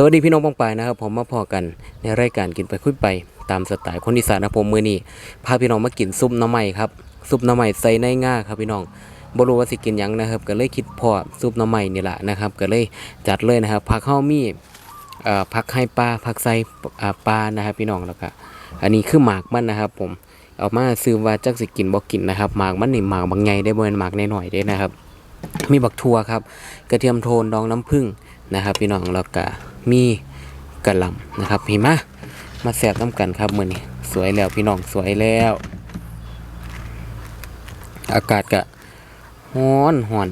สวัสดีพี่น้องปองปายนะครับผมมาพอกันในรายการกินไปคุยไปตามสไตล์คนอีสานนะผมมือนี้พาพี่น้องมากินซุปน้ำใหม่ครับซุปน้ำใหม่ใส่ในง่าครับพี่น้องบรูว่าสิกินยังนะครับ ก็เลยคิดพอซุปน้ำใหม่นี่แหละนะครับ ก็เลยจัดเลยนะครับผักข้าวมีผักให้ปลาผักใส่ปลานะครับ พี่น้องแล้วก็อันนี้คือหมากมันนะครับ ผมเอามาซื้อว่าจักสิกินบ่กินนะครับหมากมันนี่หมากบางใหญ่ได้บ่แม่นหมากน้อยๆเด้นะครับ มีบักทัวครับ กระเทียมโทนดองน้ำผึ้งนะครับ พี่น้องแล้วก็ มีกระลำนะครับพี่มามาแสบน้ำกันครับมือนี้สวยแล้วพี่น้องสวยแล้ว อากาศก็ฮ้อนฮ้อน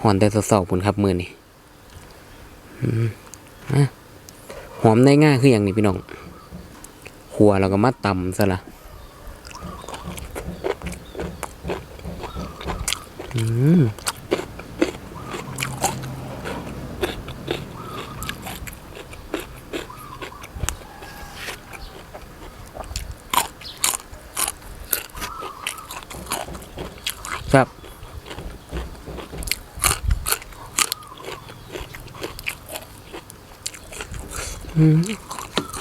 ฮ้อนแต่เสาๆพุ่นครับมือนี้อืมอะหอมในง่ายคืออย่างนี้พี่น้องขัวแล้วก็มาตำซะละอืม ครับ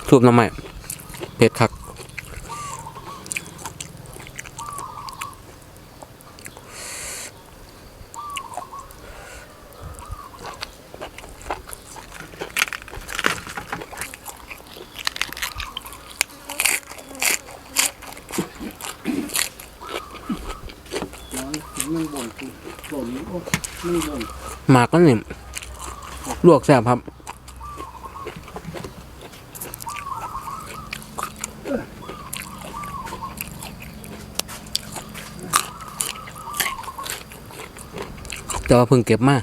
สูบน้ำใหม่เผ็ดคัก น้อย มึงบ่นกูบ่นโอ้มึงบ่นหมากก็นี่ลวกแซ่บครับแต่ว่าเพิ่งเก็บมา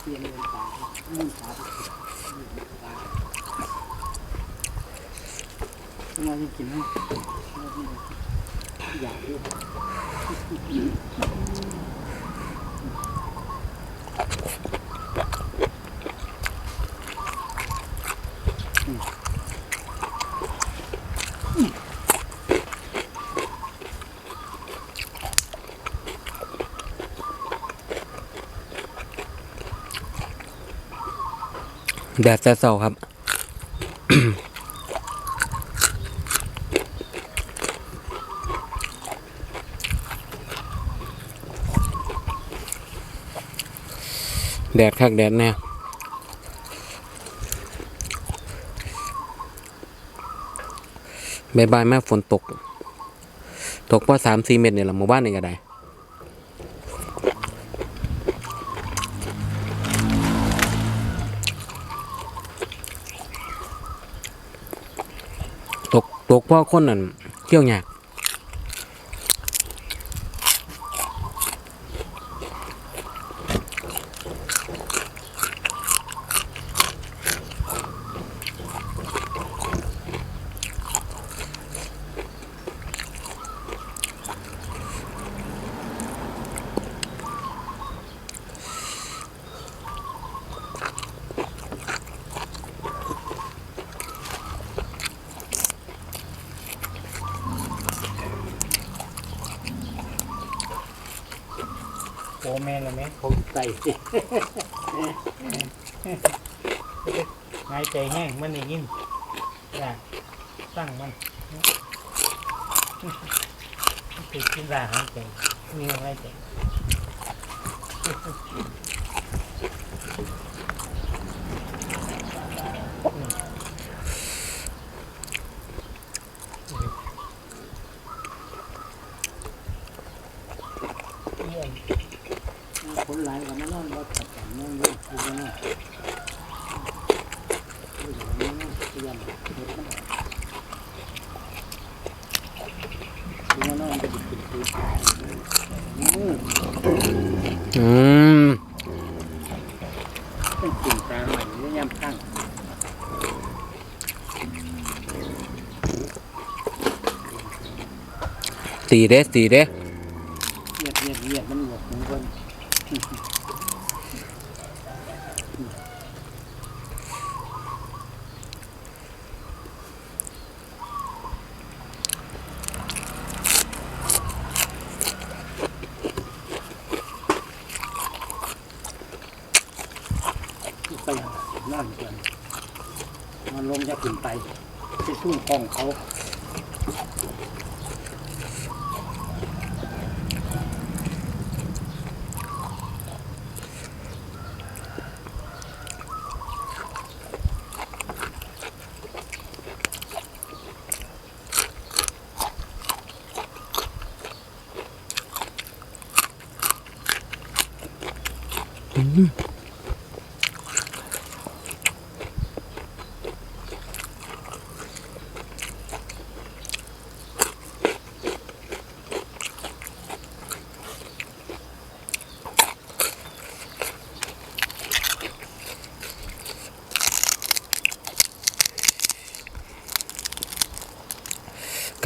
เปลี่ยนเงินตาเงินตาทำไมยังกินให้อยากด้วยแดดแต่เศร้าครับ แดดคักแดดแน่บายบายแม่ฝนตก ตกพอสามสี่เมตรเนี่ยหละหมู่บ้านนี่ก็ได้ตกตกพราะคนนั่นเที่ยวยาก โอ้แม่ละแม่ผมใส่หายใจแห้งมันอย่างนี้อยากตั้งมันติดกินราหายใจมีหายใจ คนหลายกับมันนอนรถประจำนอนรถคือมันนอนเตรียมเฮ็ดมันออกคือมันนอนจะดิบดิบดิบอืม อืม เป็นกลิ่นตาใหม่ไม่ยำข้าง ตีเด้ตีเด้เหยียดเหยียดเหยียดมันหลบของคนไปนั่นก่อนมันลงจะขึ้นไปไปสู้กองเขา ก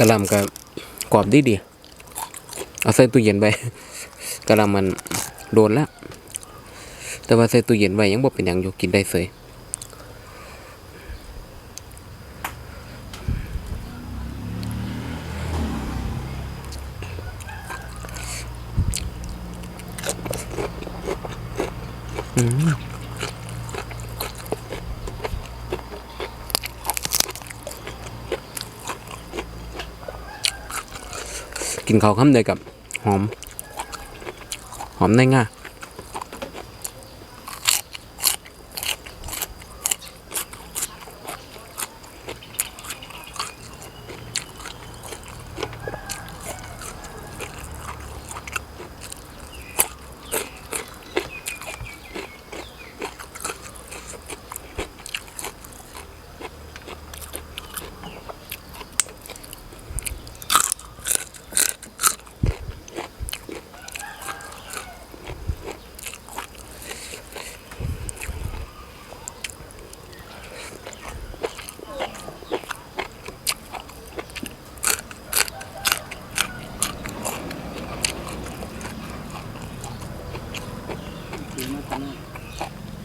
ะลำก็กรอบดีดี เอาใส่ตู้เย็นไปกะลำมันโดนแล้ว แต่ว่าใส่ตู้เย็นไว้ยังบ่เป็นหยังอยู่กินได้เสยอืมกินข้าวคำเดียกับหอม หอมได้ง่าย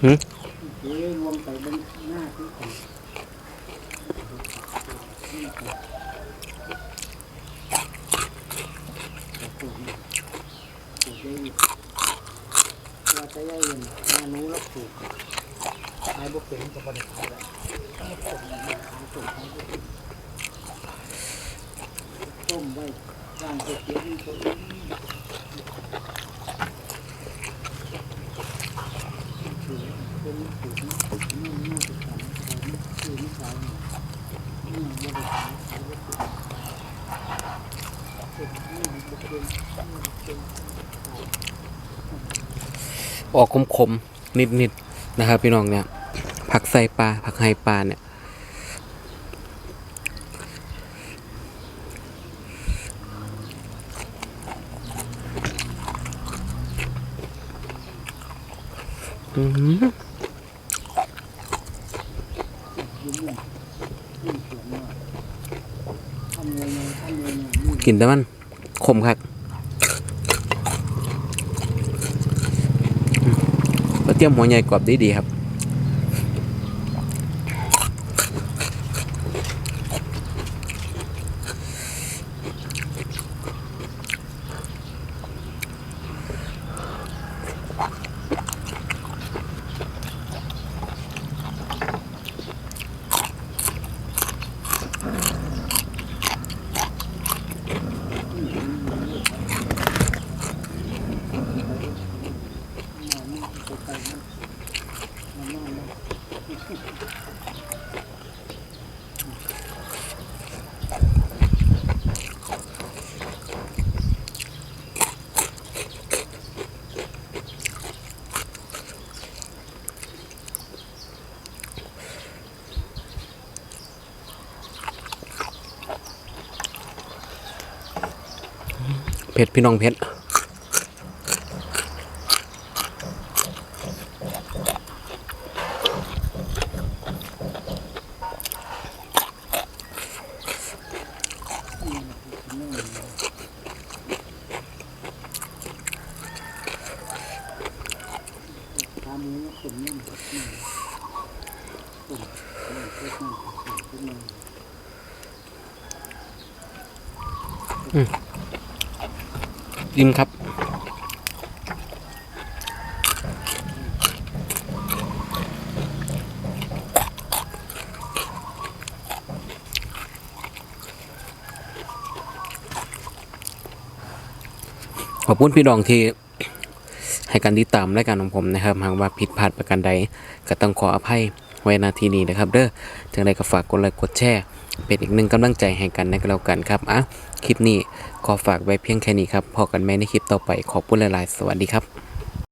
หืมถือรวมไปบนหน้าที่ของว่าจะเย็นงานนู้นแล้วปลูกขายบุกเป็นกับบริษัทแล้วต้มไว้ย่างก๋วยเตี๋ยวนี่ตัวนี้ถื ออกคมคมนิดนิดนะครับ พี่น้องเนี่ยผักใส่ปลาผักไฮปลาเนี่ยอืม กินแต่มันขมคักกระเทียมหัวใหญ่กรอบดีดีๆครับ ผ็ดพี่น้องเพชรอืม อิ่มครับ ขอบคุณพี่น้องที่ให้การติดตามรายการของผมนะครับ หากว่าผิดพลาดประการใด ก็ต้องขออภัยไว้นาทีนี้นะครับ เด้อจังใดก็ฝากกดไลค์กดแชร์ เป็นอีกหนึ่งกำลังใจให้กันนะก็แล้วกันครับอะคลิปนี้ขอฝากไว้เพียงแค่นี้ครับพอกันแม่ในคลิปต่อไปขอบคุณหลายๆ สวัสดีครับ